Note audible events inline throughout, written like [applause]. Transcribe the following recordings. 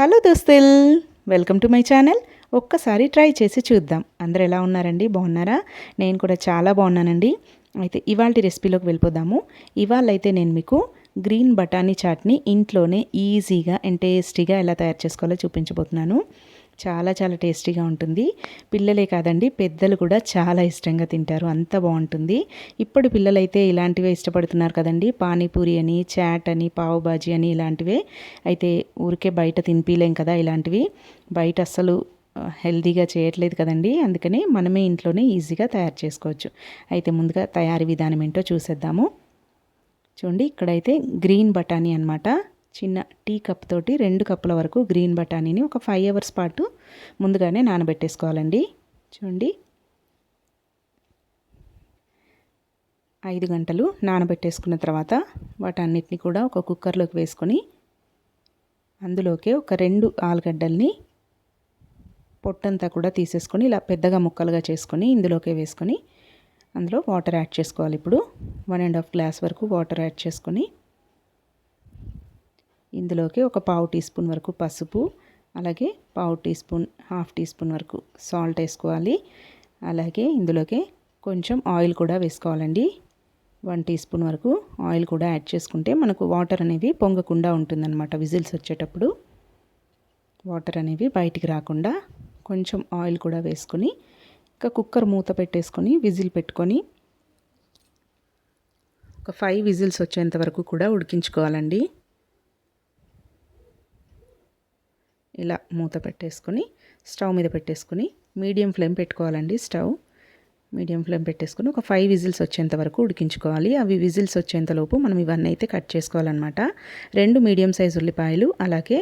Hello దోస్తుల్ welcome to my channel. ఒక్కసారి try చేసి చూద్దాం. అందరు ఎలా ఉన్నారండి? బాగున్నారా? నేను కూడా చాలా బాగున్నానండి. అయితే ఇవాళ రెసిపీలోకి వెళ్ళిపోదాము. ఇవాళ అయితే నేను మీకు గ్రీన్ బఠానీ చాట్ని ఇంట్లోనే ఈజీగా అండ్ టేస్టీగా ఎలా తయారు చేసుకోవాలో చూపించబోతున్నాను. చాలా చాలా టేస్టీగా ఉంటుంది. పిల్లలే కాదండి పెద్దలు కూడా చాలా ఇష్టంగా తింటారు. అంత బాగుంటుంది. ఇప్పుడు పిల్లలైతే ఇలాంటివే ఇష్టపడుతున్నారు కదండి. పానీపూరి అని చాట్ అని పావుబాజీ అని ఇలాంటివే. అయితే ఊరికే బయట తినిపిలేం కదా ఇలాంటివి. బయట అస్సలు హెల్దీగా చేయట్లేదు కదండి. అందుకని మనమే ఇంట్లోనే ఈజీగా తయారు చేసుకోవచ్చు. అయితే ముందుగా తయారీ విధానం ఏంటో చూసేద్దాము. చూడండి ఇక్కడైతే గ్రీన్ బఠానీ అనమాట చిన్న టీ కప్ తోటి రెండు కప్పుల వరకు గ్రీన్ బఠానీని ఒక ఫైవ్ అవర్స్ పాటు ముందుగానే నానబెట్టేసుకోవాలండి. చూడండి. ఐదు గంటలు నానబెట్టేసుకున్న తర్వాత వాటన్నిటిని కూడా ఒక కుక్కర్లోకి వేసుకొని అందులోకి ఒక రెండు ఆలుగడ్డల్ని పొట్టంతా కూడా తీసేసుకొని ఇలా పెద్దగా ముక్కలుగా చేసుకొని ఇందులోకే వేసుకొని అందులో వాటర్ యాడ్ చేసుకోవాలి. ఇప్పుడు వన్ అండ్ హాఫ్ గ్లాస్ వరకు వాటర్ యాడ్ చేసుకొని ఇందులోకి ఒక పావు టీ స్పూన్ వరకు పసుపు అలాగే పావు teaspoon half teaspoon వరకు సాల్ట్ వేసుకోవాలి. అలాగే ఇందులోకి కొంచెం ఆయిల్ కూడా వేసుకోవాలండి. వన్ టీ స్పూన్ వరకు ఆయిల్ కూడా యాడ్ చేసుకుంటే మనకు వాటర్ అనేవి పొంగకుండా ఉంటుందన్నమాట విజిల్స్ వచ్చేటప్పుడు. వాటర్ అనేవి బయటికి రాకుండా కొంచెం ఆయిల్ కూడా వేసుకొని ఇంకా కుక్కర్ మూత పెట్టేసుకొని విజిల్ పెట్టుకొని ఒక ఫైవ్ విజిల్స్ వచ్చేంత వరకు కూడా ఉడికించుకోవాలండి. ఇలా మూత పెట్టేసుకొని స్టవ్ మీద పెట్టేసుకొని మీడియం ఫ్లేమ్ పెట్టుకోవాలండి స్టవ్. మీడియం ఫ్లేమ్ పెట్టేసుకొని ఒక ఫైవ్ విజిల్స్ వచ్చేంత వరకు ఉడికించుకోవాలి. అవి విజిల్స్ వచ్చేంతలోపు మనం ఇవన్నీ అయితే కట్ చేసుకోవాలన్నమాట. రెండు మీడియం సైజ్ ఉల్లిపాయలు అలాగే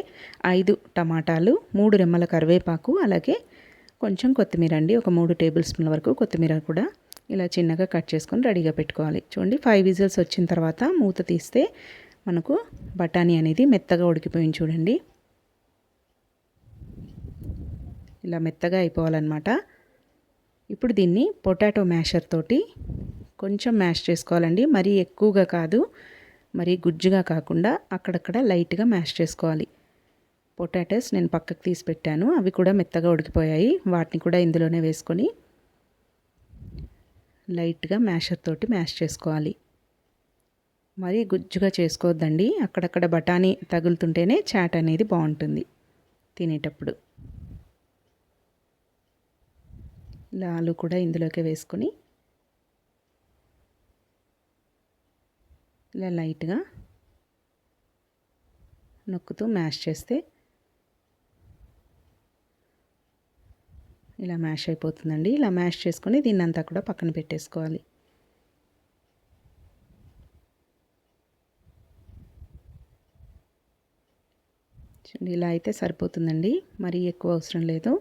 ఐదు టమాటాలు మూడు రెమ్మల కరివేపాకు అలాగే కొంచెం కొత్తిమీర అండి. ఒక మూడు టేబుల్ స్పూన్ల వరకు కొత్తిమీర కూడా ఇలా చిన్నగా కట్ చేసుకొని రెడీగా పెట్టుకోవాలి. చూడండి ఫైవ్ విజిల్స్ వచ్చిన తర్వాత మూత తీస్తే మనకు బఠానీ అనేది మెత్తగా ఉడికిపోయింది చూడండి. ఇలా మెత్తగా అయిపోవాలన్నమాట. ఇప్పుడు దీన్ని పొటాటో మ్యాషర్ తోటి కొంచెం మ్యాష్ చేసుకోవాలండి. మరీ ఎక్కువగా కాదు మరీ గుజ్జుగా కాకుండా అక్కడక్కడ లైట్గా మ్యాష్ చేసుకోవాలి. పొటాటోస్ నేను పక్కకు తీసి పెట్టాను. అవి కూడా మెత్తగా ఉడికిపోయాయి. వాటిని కూడా ఇందులోనే వేసుకొని లైట్గా మ్యాషర్ తోటి మ్యాష్ చేసుకోవాలి. మరీ గుజ్జుగా చేసుకోవద్దండి. అక్కడక్కడ బఠానీ తగులుతుంటేనే చాట్ అనేది బాగుంటుంది తినేటప్పుడు. ఇలా ఆలు కూడా ఇందులోకి వేసుకొని ఇలా లైట్గా నొక్కుతూ మ్యాష్ చేస్తే ఇలా మ్యాష్ అయిపోతుందండి. ఇలా మ్యాష్ చేసుకొని దీన్ని అంతా కూడా పక్కన పెట్టేసుకోవాలి. ఇలా అయితే సరిపోతుందండి. మరీ ఎక్కువ అవసరం లేదు.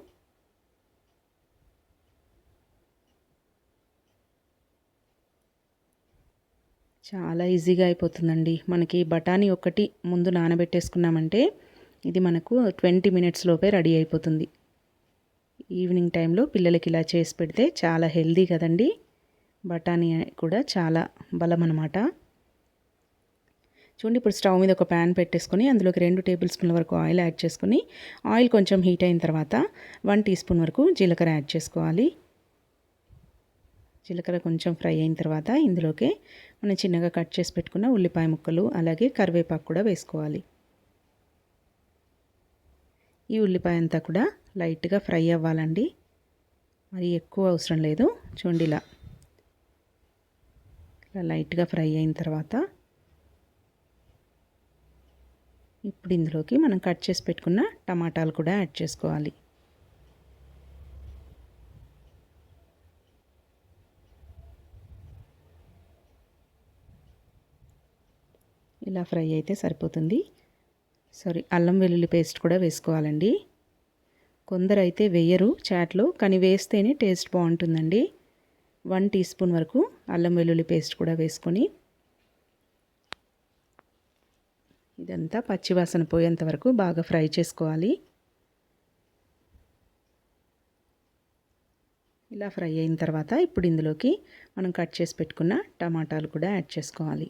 చాలా ఈజీగా అయిపోతుందండి. మనకి బఠానీ ఒకటి ముందు నానబెట్టేసుకున్నామంటే ఇది మనకు ట్వంటీ మినిట్స్ లోపే రెడీ అయిపోతుంది. ఈవినింగ్ టైంలో పిల్లలకి ఇలా చేసి పెడితే చాలా హెల్దీ కదండి. బఠానీ కూడా చాలా బలం అనమాట చూడండి ఇప్పుడు స్టవ్ మీద ఒక ప్యాన్ పెట్టేసుకొని అందులోకి రెండు టేబుల్ స్పూన్ల వరకు ఆయిల్ యాడ్ చేసుకొని ఆయిల్ కొంచెం హీట్ అయిన తర్వాత వన్ టీ స్పూన్ వరకు జీలకర్ర యాడ్ చేసుకోవాలి. జీలకర్ర కొంచెం ఫ్రై అయిన తర్వాత ఇందులోకి మనం చిన్నగా కట్ చేసి పెట్టుకున్న ఉల్లిపాయ ముక్కలు అలాగే కరివేపాకు కూడా వేసుకోవాలి. ఈ ఉల్లిపాయ అంతా కూడా లైట్గా ఫ్రై అవ్వాలండి. మరి ఎక్కువ అవసరం లేదు. చూడండి ఇలా. ఇలా లైట్గా ఫ్రై అయిన తర్వాత ఇప్పుడు ఇందులోకి మనం కట్ చేసి పెట్టుకున్న టమాటాలు కూడా యాడ్ చేసుకోవాలి. ఇలా ఫ్రై అయితే సరిపోతుంది. సారీ అల్లం వెల్లుల్లి పేస్ట్ కూడా వేసుకోవాలండి. కొందరు అయితే వేయరు చాట్లో కానీ వేస్తేనే టేస్ట్ బాగుంటుందండి. వన్ టీ స్పూన్ వరకు అల్లం వెల్లుల్లి పేస్ట్ కూడా వేసుకొని ఇదంతా పచ్చివాసన పోయేంత వరకు బాగా ఫ్రై చేసుకోవాలి. ఇలా ఫ్రై అయిన తర్వాత ఇప్పుడు ఇందులోకి మనం కట్ చేసి పెట్టుకున్న టమాటాలు కూడా యాడ్ చేసుకోవాలి.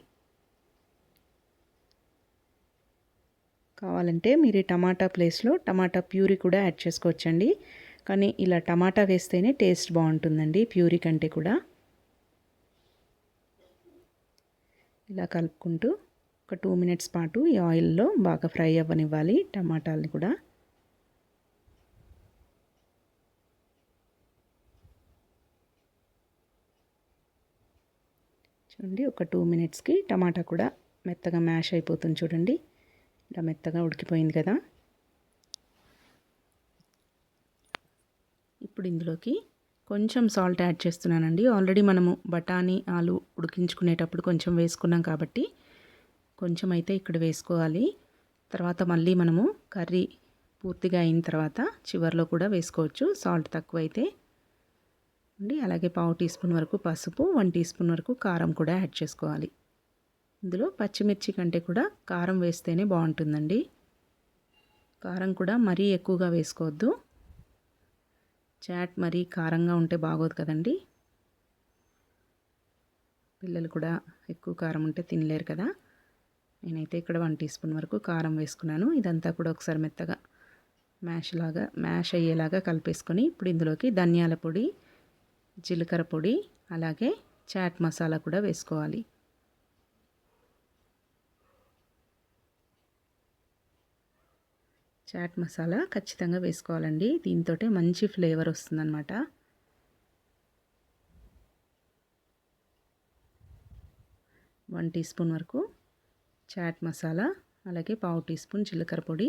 కావాలంటే మీరు టమాటా ప్లేస్లో టమాటా ప్యూరీ కూడా యాడ్ చేసుకోవచ్చండి. కానీ ఇలా టమాటా వేస్తేనే టేస్ట్ బాగుంటుందండి ప్యూరీ కంటే కూడా. ఇలా కలుపుకుంటూ ఒక టూ మినిట్స్ పాటు ఈ ఆయిల్లో బాగా ఫ్రై అవ్వనివ్వాలి టమాటాలని కూడా. చూడండి ఒక టూ మినిట్స్కి టమాటా కూడా మెత్తగా మ్యాష్ అయిపోతుంది చూడండి. ఇలా మెత్తగా ఉడికిపోయింది కదా. ఇప్పుడు ఇందులోకి కొంచెం సాల్ట్ యాడ్ చేస్తున్నానండి. ఆల్రెడీ మనము బఠానీ ఆలు ఉడికించుకునేటప్పుడు కొంచెం వేసుకున్నాం కాబట్టి కొంచెం అయితే ఇక్కడ వేసుకోవాలి. తర్వాత మళ్ళీ మనము కర్రీ పూర్తిగా అయిన తర్వాత చివరిలో కూడా వేసుకోవచ్చు. సాల్ట్ తక్కువ అయితే అండి అలాగే పావు టీ స్పూన్ వరకు పసుపు వన్ టీ స్పూన్ వరకు కారం కూడా యాడ్ చేసుకోవాలి. ఇందులో పచ్చిమిర్చి కంటే కూడా కారం వేస్తేనే బాగుంటుందండి. కారం కూడా మరీ ఎక్కువగా వేసుకోవద్దు. చాట్ మరీ కారంగా ఉంటే బాగోదు కదండి. పిల్లలు కూడా ఎక్కువ కారం ఉంటే తినలేరు కదా. నేనైతే ఇక్కడ వన్ టీ స్పూన్ వరకు కారం వేసుకున్నాను. ఇదంతా కూడా ఒకసారి మెత్తగా మ్యాష్ లాగా మ్యాష్ అయ్యేలాగా కలిపేసుకొని ఇప్పుడు ఇందులోకి ధనియాల పొడి జీలకర్ర పొడి అలాగే చాట్ మసాలా కూడా వేసుకోవాలి. చాట్ మసాలా ఖచ్చితంగా వేసుకోవాలండి. దీంతో మంచి ఫ్లేవర్ వస్తుందన్నమాట. వన్ టీ స్పూన్ వరకు చాట్ మసాలా అలాగే పావు టీ స్పూన్ జీలకర్ర పొడి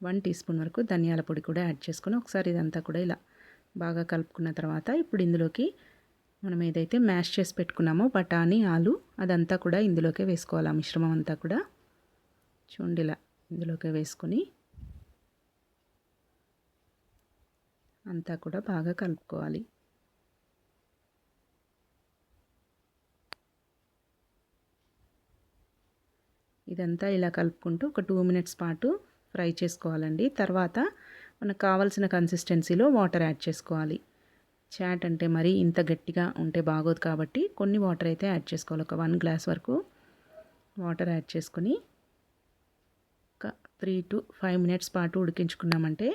వన్ టీ స్పూన్ వరకు ధనియాల పొడి కూడా యాడ్ చేసుకొని ఒకసారి ఇదంతా కూడా ఇలా బాగా కలుపుకున్న తర్వాత ఇప్పుడు ఇందులోకి మనం ఏదైతే మ్యాష్ చేసి పెట్టుకున్నామో బఠానీ ఆలు అదంతా కూడా ఇందులోకే వేసుకోవాలి ఆ మిశ్రమం అంతా కూడా. చూడండి ఇలా ఇందులోకే వేసుకొని అంతా కూడా బాగా కలుపుకోవాలి. ఇదంతా ఇలా కలుపుకుంటూ ఒక టూ మినిట్స్ పాటు ఫ్రై చేసుకోవాలండి. తర్వాత మనకు కావాల్సిన కన్సిస్టెన్సీలో వాటర్ యాడ్ చేసుకోవాలి. చాట్ అంటే మరీ ఇంత గట్టిగా ఉంటే బాగోదు కాబట్టి కొన్ని వాటర్ అయితే యాడ్ చేసుకోవాలి. ఒక వన్ గ్లాస్ వరకు వాటర్ యాడ్ చేసుకొని ఒక త్రీ టు ఫైవ్ మినిట్స్ పాటు ఉడికించుకున్నామంటే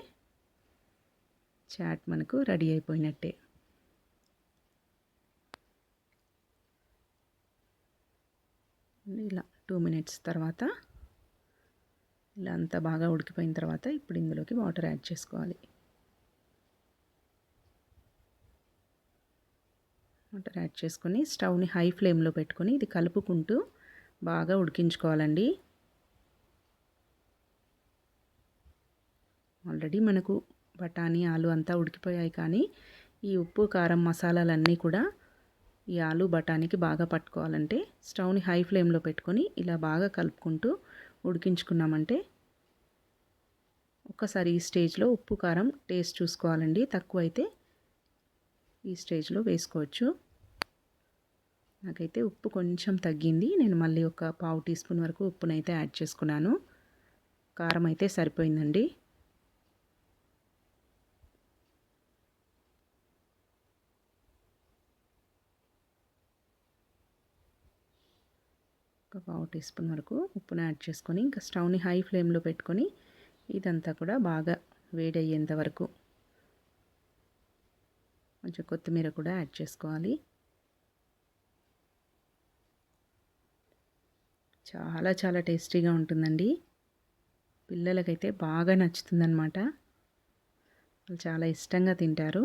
చాట్ మనకు రెడీ అయిపోయినట్టే. ఇలా టూ మినిట్స్ తర్వాత ఇలా అంతా బాగా ఉడికిపోయిన తర్వాత ఇప్పుడు ఇందులోకి వాటర్ యాడ్ చేసుకోవాలి. వాటర్ యాడ్ చేసుకొని స్టవ్ని హై ఫ్లేమ్లో పెట్టుకొని ఇది కలుపుకుంటూ బాగా ఉడికించుకోవాలండి. ఆల్రెడీ మనకు బఠానీ ఆలు అంతా ఉడికిపోయాయి కానీ ఈ ఉప్పు కారం మసాలాలన్నీ కూడా ఈ ఆలు బఠానీకి బాగా పట్టుకోవాలంటే స్టవ్ని హై ఫ్లేమ్లో పెట్టుకొని ఇలా బాగా కలుపుకుంటూ ఉడికించుకున్నామంటే ఒక్కసారి ఈ స్టేజ్లో ఉప్పు కారం టేస్ట్ చూసుకోవాలండి. తక్కువ అయితే ఈ స్టేజ్లో వేసుకోవచ్చు. నాకైతే ఉప్పు కొంచెం తగ్గింది. నేను మళ్ళీ ఒక పావు టీ స్పూన్ వరకు ఉప్పునైతే యాడ్ చేసుకున్నాను. కారం అయితే సరిపోయిందండి. ఒక పావు టీ స్పూన్ వరకు ఉప్పును యాడ్ చేసుకొని ఇంకా స్టవ్ని హై ఫ్లేమ్లో పెట్టుకొని ఇదంతా కూడా బాగా వేడయ్యేంత వరకు కొంచెం కొత్తిమీర కూడా యాడ్ చేసుకోవాలి. చాలా చాలా టేస్టీగా ఉంటుందండి. పిల్లలకైతే బాగా నచ్చుతుందన్నమాట. వాళ్ళు చాలా ఇష్టంగా తింటారు.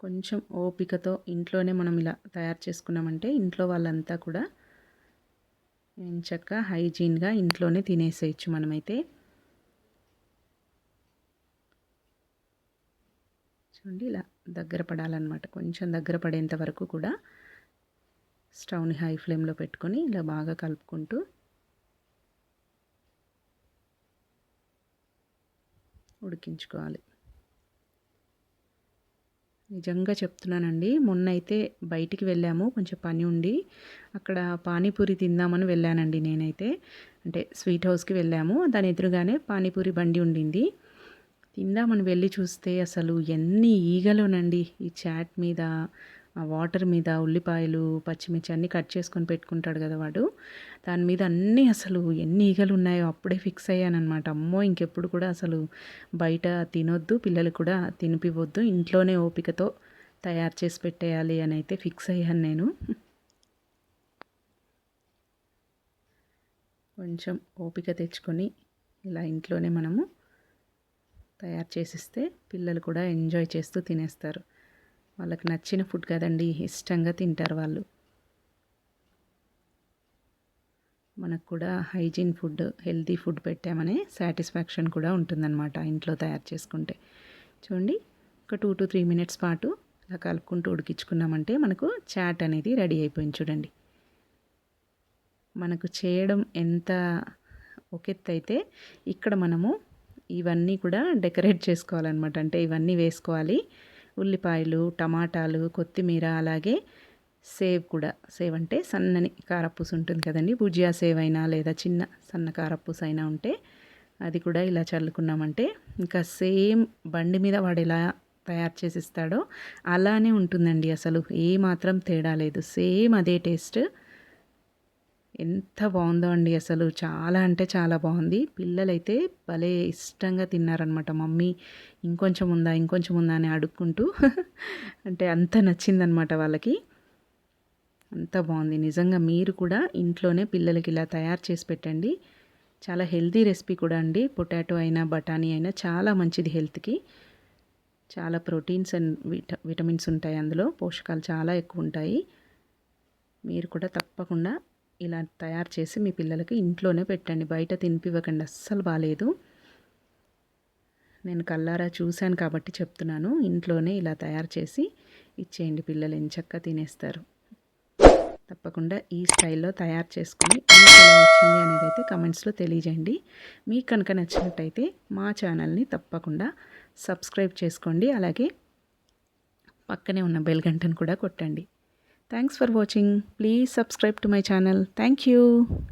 కొంచెం ఓపికతో ఇంట్లోనే మనం ఇలా తయారు చేసుకున్నామంటే ఇంట్లో వాళ్ళంతా కూడా చక్కగా హైజీన్గా ఇంట్లోనే తినేసేయచ్చు మనమైతే. చూడండి ఇలా దగ్గర పడాలన్నమాట. కొంచెం దగ్గర పడేంత వరకు కూడా స్టవ్ని హై ఫ్లేమ్లో పెట్టుకొని ఇలా బాగా కలుపుకుంటూ ఉడికించుకోవాలి. నిజంగా చెప్తున్నానండి. మొన్న అయితే బయటికి వెళ్ళాము. కొంచెం పని ఉండి అక్కడ పానీపూరి తిందామని వెళ్ళానండి నేనైతే. అంటే స్వీట్ హౌస్కి వెళ్ళాము. దాని ఎదురుగానే పానీపూరి బండి ఉండింది. తిందామని వెళ్ళి చూస్తే అసలు ఎన్ని ఈగలునండి ఈ చాట్ మీద. వాటర్ మీద ఉల్లిపాయలు పచ్చిమిర్చి అన్నీ కట్ చేసుకొని పెట్టుకుంటాడు కదా వాడు. దాని మీద అన్నీ అసలు ఎన్ని ఈగలు ఉన్నాయో అప్పుడే ఫిక్స్ అయ్యానమాట అమ్మో ఇంకెప్పుడు కూడా అసలు బయట తినొద్దు పిల్లలు కూడా తినిపివద్దు ఇంట్లోనే ఓపికతో తయారు చేసి పెట్టేయాలి అని అయితే ఫిక్స్ అయ్యాను నేను. కొంచెం ఓపిక తెచ్చుకొని ఇలా ఇంట్లోనే మనము తయారు చేసిస్తే పిల్లలు కూడా ఎంజాయ్ చేస్తూ తినేస్తారు. వాళ్ళకి నచ్చిన ఫుడ్ కదండి ఇష్టంగా తింటారు వాళ్ళు. మనకు కూడా హైజీన్ ఫుడ్ హెల్తీ ఫుడ్ పెట్టామనే సాటిస్ఫాక్షన్ కూడా ఉంటుందన్నమాట ఇంట్లో తయారు చేసుకుంటే. చూడండి ఒక టూ టు త్రీ మినిట్స్ పాటు ఇలా కలుపుకుంటూ ఉడికించుకున్నామంటే మనకు చాట్ అనేది రెడీ అయిపోయింది చూడండి. మనకు చేయడం ఎంత ఒకెత్తైతే ఇక్కడ మనము ఇవన్నీ కూడా డెకరేట్ చేసుకోవాలన్నమాట. అంటే ఇవన్నీ వేసుకోవాలి ఉల్లిపాయలు టమాటాలు కొత్తిమీర అలాగే సేవ్ కూడా. సేవ్ అంటే సన్నని కారపూస ఉంటుంది కదండి. భుజియా సేవ్ అయినా లేదా చిన్న సన్న కారపూస అయినా ఉంటే అది కూడా ఇలా చల్లుకున్నామంటే ఇంకా సేమ్ బండి మీద వాడు ఎలా తయారు చేసి ఇస్తాడో అలానే ఉంటుందండి అసలు. ఏ మాత్రం తేడా లేదు. సేమ్ అదే టేస్ట్ ఎంత బాగుందో అండి అసలు. చాలా అంటే చాలా బాగుంది. పిల్లలైతే భలే ఇష్టంగా తిన్నారనమాట మమ్మీ ఇంకొంచెం ఉందా ఇంకొంచెం ఉందా అని అడుక్కుంటూ [laughs] అంటే అంత నచ్చిందనమాట వాళ్ళకి. అంత బాగుంది. నిజంగా మీరు కూడా ఇంట్లోనే పిల్లలకి ఇలా తయారు చేసి పెట్టండి. చాలా హెల్తీ రెసిపీ కూడా అండి. పొటాటో అయినా బఠానీ అయినా చాలా మంచిది హెల్త్కి. చాలా ప్రోటీన్స్ అండ్ విట విటమిన్స్ ఉంటాయి అందులో. పోషకాలు చాలా ఎక్కువ ఉంటాయి. మీరు కూడా తప్పకుండా ఇలా తయారు చేసి మీ పిల్లలకి ఇంట్లోనే పెట్టండి. బయట తినిపివ్వకండి. అస్సలు బాగాలేదు నేను కల్లారా చూశాను కాబట్టి చెప్తున్నాను. ఇంట్లోనే ఇలా తయారు చేసి ఇచ్చేయండి. పిల్లలు ఎంచక్క తినేస్తారు. తప్పకుండా ఈ స్టైల్లో తయారు చేసుకొని మీకు ఎలా వచ్చింది అనేది అయితే కమెంట్స్లో తెలియజేయండి. మీకు కనుక నచ్చినట్టయితే మా ఛానల్ని తప్పకుండా సబ్స్క్రైబ్ చేసుకోండి. అలాగే పక్కనే ఉన్న బెల్ గంటను కూడా కొట్టండి. Thanks for watching. Please subscribe to my channel. Thank you.